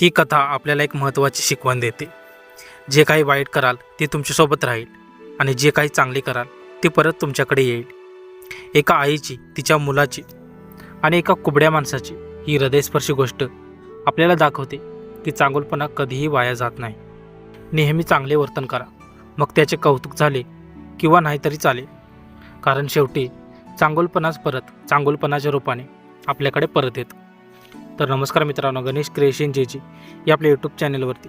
ही कथा आपल्याला एक महत्त्वाची शिकवण देते. जे काही वाईट कराल ते तुमच्यासोबत राहील आणि जे काही चांगले कराल ते परत तुमच्याकडे येईल. एका आईची तिच्या मुलाची आणि एका कुबड्या माणसाची ही हृदयस्पर्शी गोष्ट आपल्याला दाखवते की चांगुलपणा कधीही वाया जात नाही. नेहमी चांगले वर्तन करा. मग त्याचे कौतुक झाले किंवा नाहीतरी चालेल. कारण शेवटी चांगुलपणाच परत चांगुलपणाच्या रूपाने आपल्याकडे परत येतं. तर नमस्कार मित्रांनो गणेश क्रिएशन जे जी या आपल्या यूट्यूब चॅनलवरती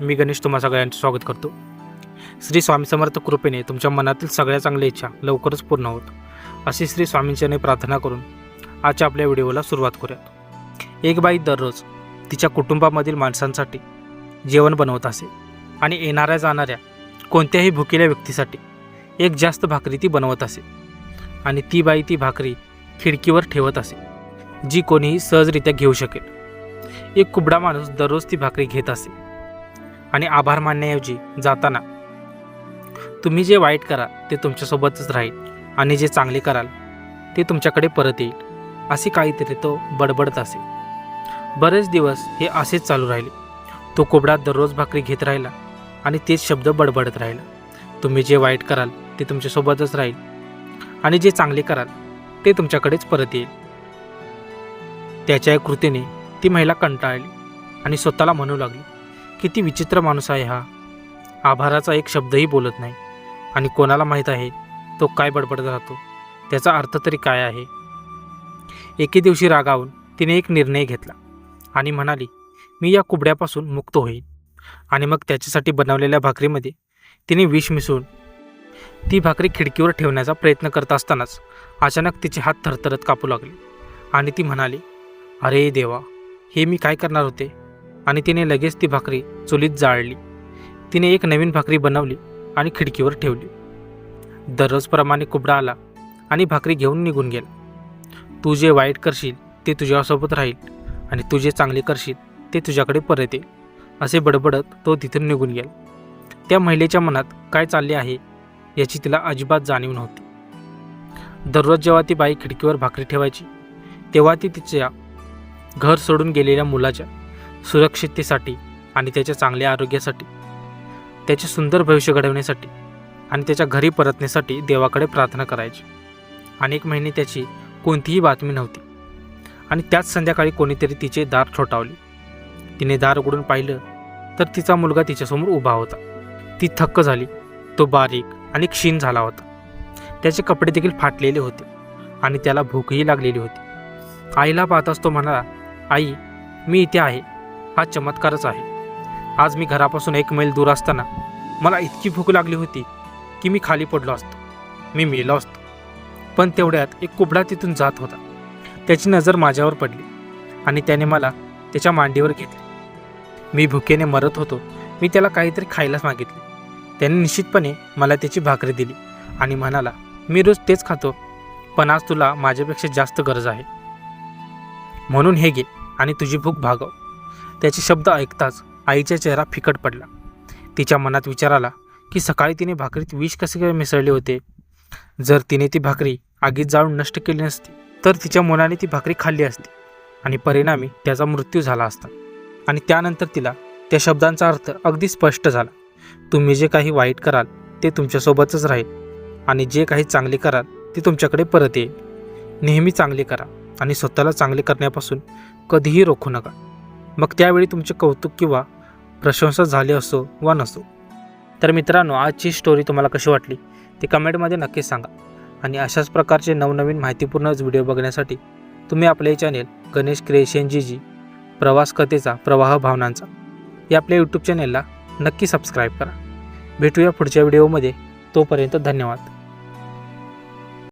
मी गणेश तुम्हा सगळ्यांचं स्वागत करतो. श्री स्वामी समर्थ कृपेने तुमच्या मनातील सगळ्या चांगल्या इच्छा लवकरच पूर्ण होत. अशी श्री स्वामींच्याने प्रार्थना करून आजच्या आपल्या व्हिडिओला सुरुवात करूयात. एक बाई दररोज तिच्या कुटुंबामधील माणसांसाठी जेवण बनवत असे आणि येणाऱ्या जाणाऱ्या कोणत्याही भुकेल्या व्यक्तीसाठी एक जास्त भाकरी ती बनवत असे. आणि ती बाई ती भाकरी खिडकीवर ठेवत असे. जी कोणीही सहजरित्या घेऊ शकेल. एक कुबडा माणूस दररोज ती भाकरी घेत असे. आणि आभार मानण्याऐवजी जाताना तुम्ही जे वाईट कराल ते तुमच्यासोबतच राहील. आणि जे चांगले कराल ते तुमच्याकडे परत येईल. असे काहीतरी तो बडबडत असे. बरेच दिवस हे असेच चालू राहिले. तो कोबडा दररोज भाकरी घेत राहिला आणि तेच शब्द बडबडत राहिला. तुम्ही जे वाईट कराल ते तुमच्यासोबतच राहील. आणि जे चांगले कराल ते तुमच्याकडेच परत येईल. त्याच्या या कृतीने ती महिला कंटाळली आणि स्वतःला म्हणू लागली किती विचित्र माणूस आहे हा. आभाराचा एक शब्दही बोलत नाही. आणि कोणाला माहीत आहे तो काय बडबडत राहतो? त्याचा अर्थ तरी काय आहे? एके दिवशी रागावून तिने एक निर्णय घेतला आणि म्हणाली मी या कुबड्यापासून मुक्त होईल आणि मग त्याच्यासाठी बनवलेल्या भाकरीमध्ये तिने विष मिसळून ती भाकरी खिडकीवर ठेवण्याचा प्रयत्न करत असतानाच अचानक तिचे हात थरथरत कापू लागले आणि ती म्हणाली अरे देवा हे मी काय करणार होते? आणि तिने लगेच ती भाकरी चुलीत जाळली. तिने एक नवीन भाकरी बनवली आणि खिडकीवर ठेवली. दररोजप्रमाणे कुबडा आला आणि भाकरी घेऊन निघून गेला. तू जे वाईट करशील ते तुझ्यासोबत राहील आणि तू जे चांगले करशील ते तुझ्याकडे परत येईल असे बडबडत तो तिथून निघून गेला. त्या महिलेच्या मनात काय चालले आहे याची तिला अजिबात जाणीव नव्हती. दररोज जेव्हा ती बाई खिडकीवर भाकरी ठेवायची तेव्हा ती तिच्या घर सोडून गेलेल्या मुलाच्या सुरक्षिततेसाठी आणि त्याच्या चांगल्या आरोग्यासाठी त्याचे सुंदर भविष्य घडवण्यासाठी आणि त्याच्या घरी परतण्यासाठी देवाकडे प्रार्थना करायची. अनेक महिने त्याची कोणतीही बातमी नव्हती. आणि त्याच संध्याकाळी कोणीतरी तिचे दार ठोठावले. तिने दार उघडून पाहिलं तर तिचा मुलगा तिच्यासमोर उभा होता. ती थक्क झाली. तो बारीक आणि क्षीण झाला होता. त्याचे कपडे देखील फाटलेले होते आणि त्याला भूकही लागलेली होती. आईला पाहताच तो म्हणाला आई मी इथे आहे. हा चमत्कारच आहे. आज मी घरापासून एक मैल दूर असताना मला इतकी भूक लागली होती की मी खाली पडलो असतो. मी मेलो असतो. पण तेवढ्यात एक कुबडा तिथून जात होता. त्याची नजर माझ्यावर पडली आणि त्याने मला त्याच्या मांडीवर घेतले. मी भुकेने मरत होतो. मी त्याला काहीतरी खायलाच मागितले. त्याने निश्चितपणे मला त्याची भाकरी दिली आणि म्हणाला मी रोज तेच खातो पण आज तुला माझ्यापेक्षा जास्त गरज आहे. म्हणून हे घे. आणि तुझी भूक भागव. त्याचे शब्द ऐकताच आईचा चेहरा फिकट पडला. तिच्या मनात विचार आला की सकाळी तिने भाकरीत विष कसे काय मिसळले होते? जर तिने ती भाकरी आगीत जाळून नष्ट केली नसती तर तिच्या मुलाने ती भाकरी खाल्ली असती आणि परिणामी त्याचा मृत्यू झाला असता. आणि त्यानंतर तिला त्या शब्दांचा अर्थ अगदी स्पष्ट झाला. तुम्ही जे काही वाईट कराल ते तुमच्यासोबतच राहील आणि जे काही चांगले कराल ते तुमच्याकडे परत येईल. नेहमी चांगले करा. आणि स्वतःला चांगले करण्यापासून कधीही रोखू नका. मग त्यावेळी तुमचे कौतुक किंवा प्रशंसा झाली असो वा नसो. तर मित्रांनो आजची स्टोरी तुम्हाला कशी वाटली ते कमेंटमध्ये नक्कीच सांगा. आणि अशाच प्रकारचे नवनवीन माहितीपूर्ण व्हिडिओ बघण्यासाठी तुम्ही आपले चॅनेल गणेश क्रिएशन जी जी प्रवास कथेचा प्रवाह भावनांचा या आपल्या यूट्यूब चॅनेलला नक्की सबस्क्राईब करा. भेटूया पुढच्या व्हिडिओमध्ये तोपर्यंत धन्यवाद.